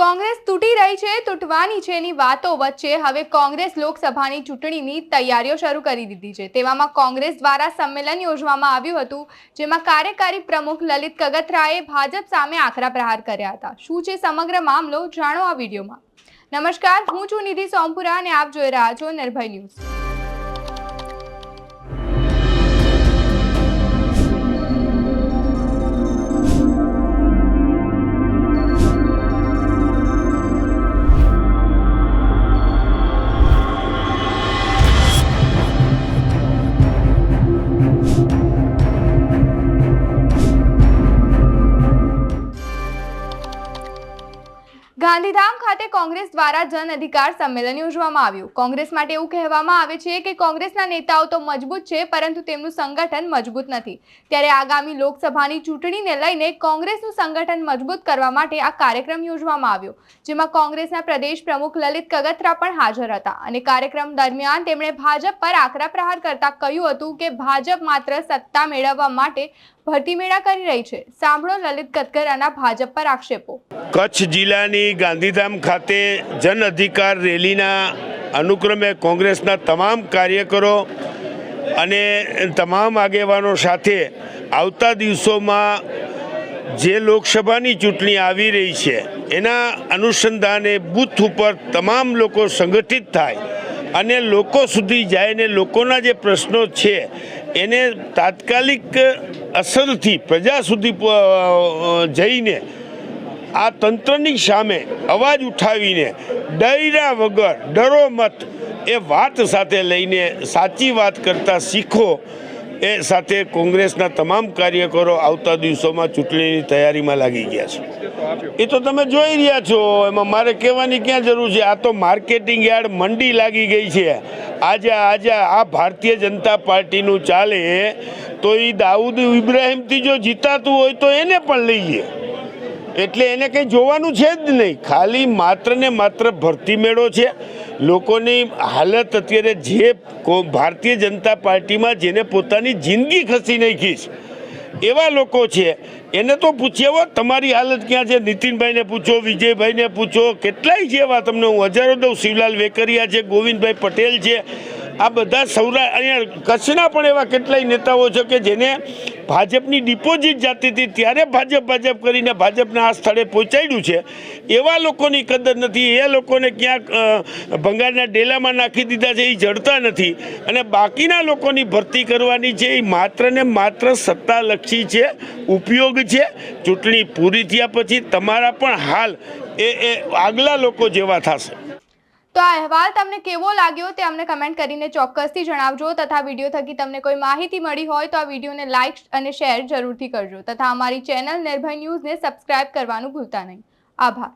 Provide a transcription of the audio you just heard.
કોંગ્રેસ તૂટી રહી છે, તૂટવાની છે એની વાતો વચ્ચે હવે કોંગ્રેસ લોકસભાની ચૂંટણીની તૈયારીઓ શરૂ કરી દીધી છે. તેવામાં કોંગ્રેસ દ્વારા સંમેલન યોજવામાં આવ્યું હતું, જેમાં કાર્યકારી પ્રમુખ લલિત કગથરાએ ભાજપ સામે આકરા પ્રહાર કર્યા હતા. શું છે સમગ્ર મામલો, જાણો આ વિડીયોમાં. નમસ્કાર, હું છું નિધિ સોમપુરા અને આપ જોઈ રહ્યા છો નિર્ભય ન્યૂઝ. ગાંધીધામ ખાતે કોંગ્રેસ દ્વારા જન અધિકાર સંમેલન યોજવામાં આવ્યું. કોંગ્રેસ માટે એવું કહેવામાં આવે છે કે કોંગ્રેસના નેતાઓ તો મજબૂત છે, પરંતુ તેમનું સંગઠન મજબૂત નથી. ત્યારે આગામી લોકસભાની ચૂંટણીને લઈને કોંગ્રેસનું સંગઠન મજબૂત કરવા માટે આ કાર્યક્રમ યોજવામાં આવ્યો, જેમાં કોંગ્રેસના પ્રદેશ પ્રમુખ લલિત કગત્રા પણ હાજર હતા. અને કાર્યક્રમ દરમિયાન તેમણે ભાજપ પર આકરા પ્રહાર કરતા કહ્યું હતું કે ભાજપ માત્ર સત્તા મેળવવા માટે ભરતી મેળા કરી રહી છે. સાંભળો લલિત કતકરાના ભાજપ પર આક્ષેપો. કચ્છ જિલ્લાની ગાંધીધામ ખાતે જન અધિકાર રેલીના અનુક્રમે કોંગ્રેસના તમામ કાર્યકરો અને તમામ આગેવાનો સાથે આવતા દિવસોમાં જે લોકસભાની ચૂંટણી આવી રહી છે, એના અનુસંધાને બૂથ ઉપર તમામ લોકો સંગઠિત થાય અને લોકો સુધી જાય ને લોકોના જે પ્રશ્નો છે, એને તાત્કાલિક અસરથી પ્રજા સુધી જઈને આ તંત્રની સામે અવાજ ઉઠાવીને ડર્યા વગર ડરો મત એ વાત સાથે લઈને સાચી વાત કરતા શીખો. એ સાથે કોંગ્રેસના તમામ કાર્યકરો આવતા દિવસોમાં ચૂંટણીની તૈયારીમાં લાગી ગયા છે. એ તો તમે જોઈ રહ્યા છો, એમાં મારે કહેવાની ક્યાં જરૂર છે? આ તો માર્કેટિંગ યાર્ડ મંડી લાગી ગઈ છે. આજે આજે આ ભારતીય જનતા પાર્ટીનું ચાલે તો એ દાઉદ ઇબ્રાહિમથી જો જીતાતું હોય તો એને પણ લઈએ. એટલે એને કંઈ જોવાનું છે જ નહીં. ખાલી માત્ર ને માત્ર ભરતી મેળો છે. લોકોની હાલત અત્યારે જે ભારતીય જનતા પાર્ટીમાં જેને પોતાની જિંદગી ખસી નાખી છે, એવા લોકો છે. એને તો પૂછ્યા તમારી હાલત ક્યાં છે? નીતિનભાઈને પૂછો, વિજયભાઈને પૂછો, કેટલાય એવા તમને હું હજારો દઉં. શિવલાલ વેકરિયા છે, ગોવિંદભાઈ પટેલ છે આ બધા સૌરા, અહીંયા કચ્છના પણ એવા કેટલાય નેતાઓ છે કે જેને ભાજપની ડિપોઝિટ જાતી હતી, ત્યારે ભાજપ ભાજપ કરીને ભાજપને આ સ્થળે પહોંચાડ્યું છે. એવા લોકોની કદર નથી. એ લોકોને ક્યાંક ભંગારના ડેલામાં નાખી દીધા છે, એ જડતા નથી. અને બાકીના લોકોની ભરતી કરવાની છે, એ માત્ર ને માત્ર સત્તાલક્ષી છે, ઉપયોગ છે. ચૂંટણી પૂરી થયા પછી તમારા પણ હાલ એ એ આગલા લોકો જેવા થશે. તો આ અહેવાલ તમને કેવો લાગ્યો તે અમને કમેન્ટ કરીને ચોક્કસથી જણાવજો તથા વીડિયો થકી તમને કોઈ માહિતી મળી હોય તો આ વિડીયોને લાઇક અને શેર જરૂરથી કરજો તથા અમારી ચેનલ નિર્ભય ન્યૂઝને સબસ્ક્રાઇબ કરવાનું ભૂલતા નહીં. આભાર.